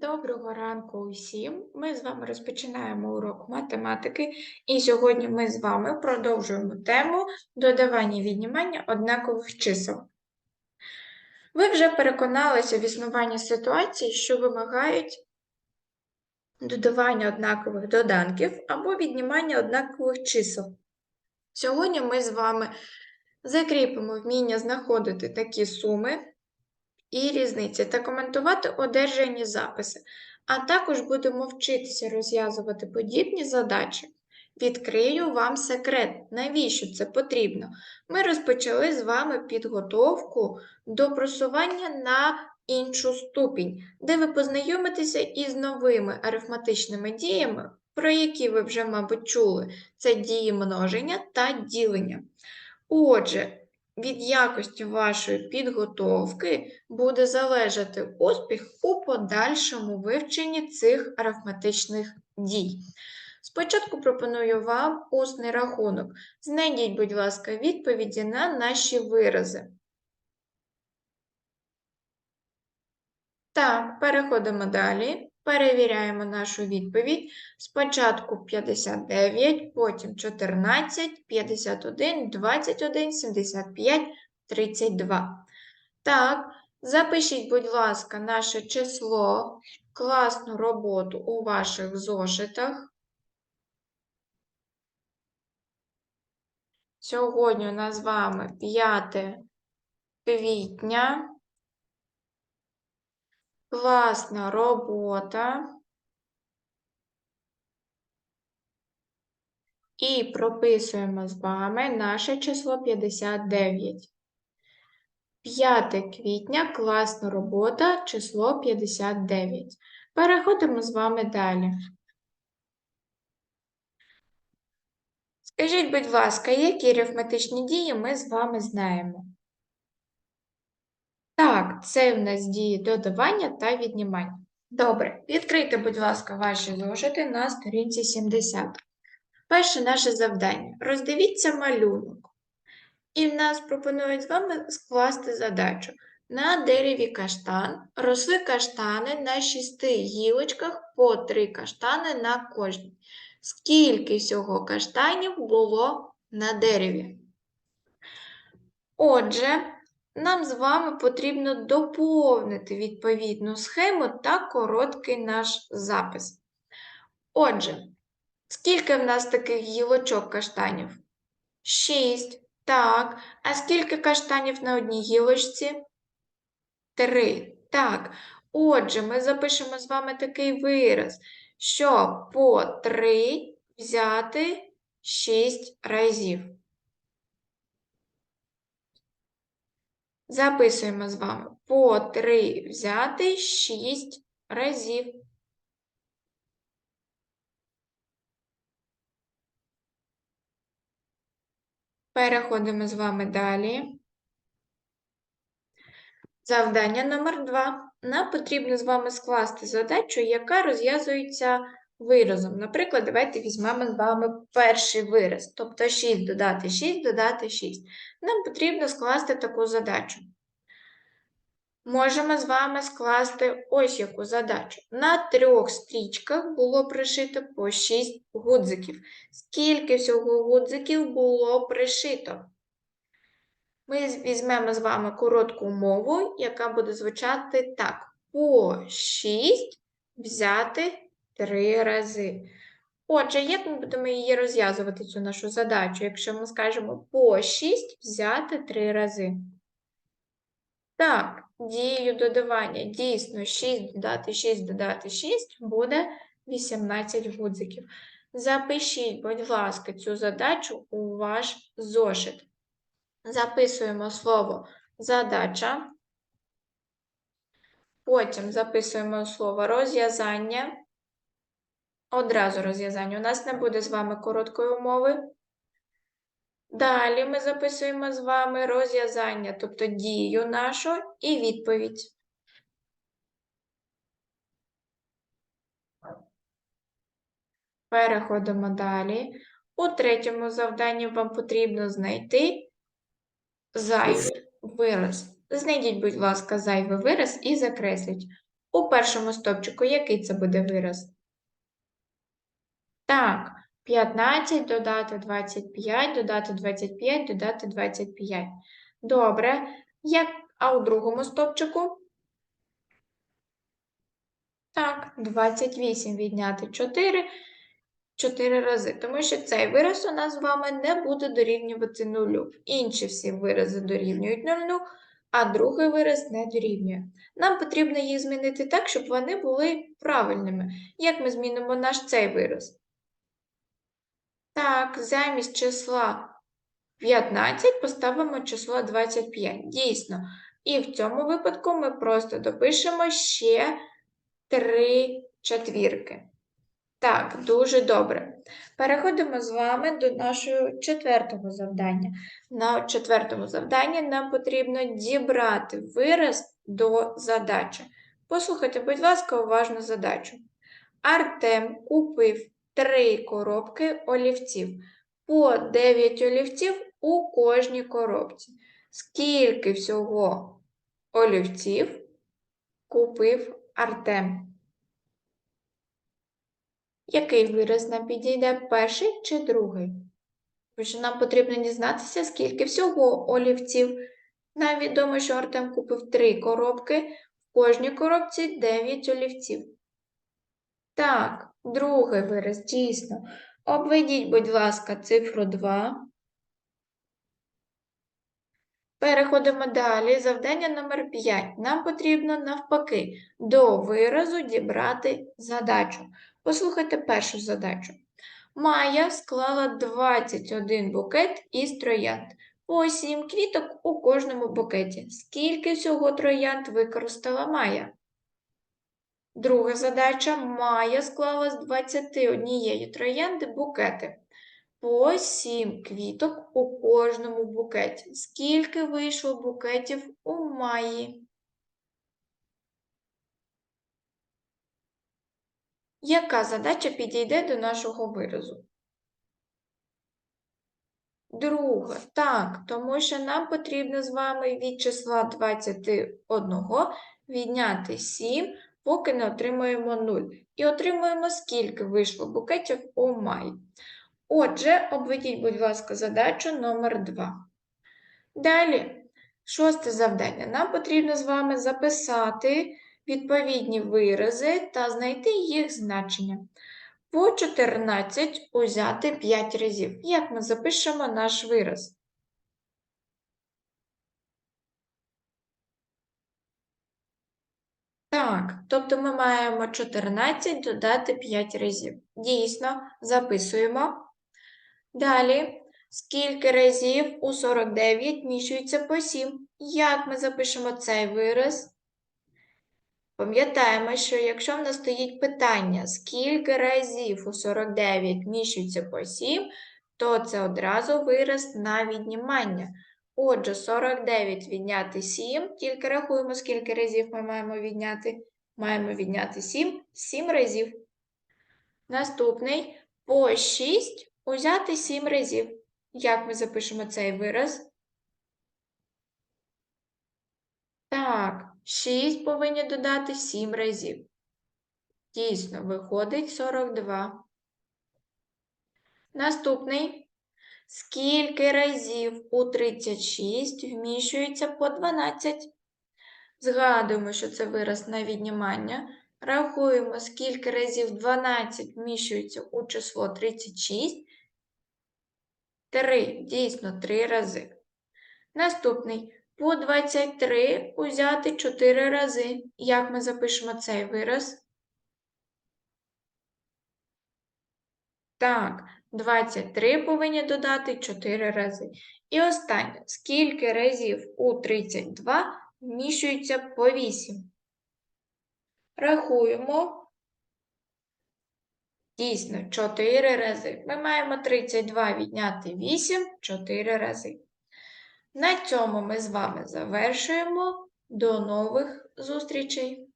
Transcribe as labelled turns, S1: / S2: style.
S1: Доброго ранку усім! Ми з вами розпочинаємо урок математики, і сьогодні ми з вами продовжуємо тему додавання віднімання однакових чисел. Ви вже переконалися в існуванні ситуацій, що вимагають додавання однакових доданків або віднімання однакових чисел. Сьогодні ми з вами закріпимо вміння знаходити такі суми і різниці та коментувати одержані записи, а також будемо вчитися розв'язувати подібні задачі. Відкрию вам секрет, навіщо це потрібно. Ми розпочали з вами підготовку до просування на іншу ступінь, де ви познайомитеся із новими арифметичними діями, про які ви вже, мабуть, чули. Це дії множення та ділення. Отже, від якості вашої підготовки буде залежати успіх у подальшому вивченні цих арифметичних дій. Спочатку пропоную вам усний рахунок. Знайдіть, будь ласка, відповіді на наші вирази. Так, переходимо далі. Перевіряємо нашу відповідь. Спочатку 59, потім 14, 51, 21, 75, 32. Так, запишіть, будь ласка, наше число, класну роботу у ваших зошитах. Сьогодні у нас з вами 5 квітня. Класна робота. І прописуємо з вами наше число 59. 5 квітня, класна робота, число 59. Переходимо з вами далі. Скажіть, будь ласка, які арифметичні дії ми з вами знаємо? Це в нас дії додавання та віднімання. Добре, відкрийте, будь ласка, ваші зошити на сторінці 70. Перше наше завдання. Роздивіться малюнок. І в нас пропонують з вами скласти задачу. На дереві каштан росли каштани на шести гілочках по три каштани на кожній. Скільки всього каштанів було на дереві? Отже, нам з вами потрібно доповнити відповідну схему та короткий наш запис. Отже, скільки в нас таких гілочок каштанів? Шість. Так. А скільки каштанів на одній гілочці? Три. Так. Отже, ми запишемо з вами такий вираз, що по три взяти шість разів. Записуємо з вами по 3 взяти 6 разів. Переходимо з вами далі. Завдання номер 2. Нам потрібно з вами скласти задачу, яка розв'язується виразом. Наприклад, давайте візьмемо з вами перший вираз, тобто 6 додати 6, додати 6. Нам потрібно скласти таку задачу. Можемо з вами скласти ось яку задачу. На трьох стрічках було пришито по 6 гудзиків. Скільки всього гудзиків було пришито? Ми візьмемо з вами коротку мову, яка буде звучати так: по 6 взяти три рази. Отже, як ми будемо її розв'язувати, цю нашу задачу, якщо ми скажемо по 6 взяти три рази? Так, дією додавання дійсно 6 додати 6 додати 6 буде 18 гудзиків. Запишіть, будь ласка, цю задачу у ваш зошит. Записуємо слово задача. Потім записуємо слово розв'язання. Одразу розв'язання. У нас не буде з вами короткої умови. Далі ми записуємо з вами розв'язання, тобто дію нашу і відповідь. Переходимо далі. У третьому завданні вам потрібно знайти зайвий вираз. Знайдіть, будь ласка, зайвий вираз і закресліть. У першому стовпчику який це буде вираз? Так, 15 додати 25, додати 25, додати 25. Добре. Як, а у другому стовпчику? Так, 28 відняти 4, 4 рази. Тому що цей вираз у нас з вами не буде дорівнювати нулю. Інші всі вирази дорівнюють нулю, а другий вираз не дорівнює. Нам потрібно їх змінити так, щоб вони були правильними. Як ми змінимо наш цей вираз? Так, замість числа 15 поставимо число 25. Дійсно. І в цьому випадку ми просто допишемо ще 3 четвірки. Так, дуже добре. Переходимо з вами до нашого четвертого завдання. На четвертому завданні нам потрібно дібрати вираз до задачі. Послухайте, будь ласка, уважно задачу. Артем купив 3 коробки олівців. По 9 олівців у кожній коробці. Скільки всього олівців купив Артем? Який вираз нам підійде перший чи другий? Отже, нам потрібно дізнатися, скільки всього олівців. Нам відомо, що Артем купив 3 коробки, в кожній коробці 9 олівців. Так, другий вираз, дійсно. Обведіть, будь ласка, цифру 2. Переходимо далі. Завдання номер 5. Нам потрібно навпаки до виразу дібрати задачу. Послухайте першу задачу. Майя склала 21 букет із троянд. По 7 квіток у кожному букеті. Скільки всього троянд використала Майя? Друга задача. Майя склала з 21 троянди букети. По 7 квіток у кожному букеті. Скільки вийшло букетів у Майї? Яка задача підійде до нашого виразу? Друга. Так, тому що нам потрібно з вами від числа 21 відняти 7, поки не отримаємо 0. І отримуємо, скільки вийшло букетів у маї. Отже, обведіть, будь ласка, задачу номер 2. Далі, шосте завдання. Нам потрібно з вами записати відповідні вирази та знайти їх значення. По 14 узяти 5 разів. Як ми запишемо наш вираз? Так, тобто ми маємо 14 додати 5 разів. Дійсно, записуємо. Далі, скільки разів у 49 міщується по 7? Як ми запишемо цей вираз? Пам'ятаємо, що якщо в нас стоїть питання, скільки разів у 49 міщується по 7, то це одразу вираз на віднімання. Отже, 49 відняти 7, тільки рахуємо, скільки разів ми маємо відняти. Маємо відняти 7, 7 разів. Наступний по 6 узяти 7 разів. Як ми запишемо цей вираз? Так, 6 повинні додати 7 разів. Дійсно, виходить 42. Наступний. Скільки разів у 36 вміщується по 12? Згадуємо, що це вираз на віднімання. Рахуємо, скільки разів 12 вміщується у число 36. 3. Дійсно, 3 рази. Наступний. По 23 узяти 4 рази. Як ми запишемо цей вираз? Так, 23 повинні додати 4 рази. І останнє. Скільки разів у 32 вміщується по 8? Рахуємо. Дійсно, 4 рази. Ми маємо 32 відняти 8 4 рази. На цьому ми з вами завершуємо. До нових зустрічей!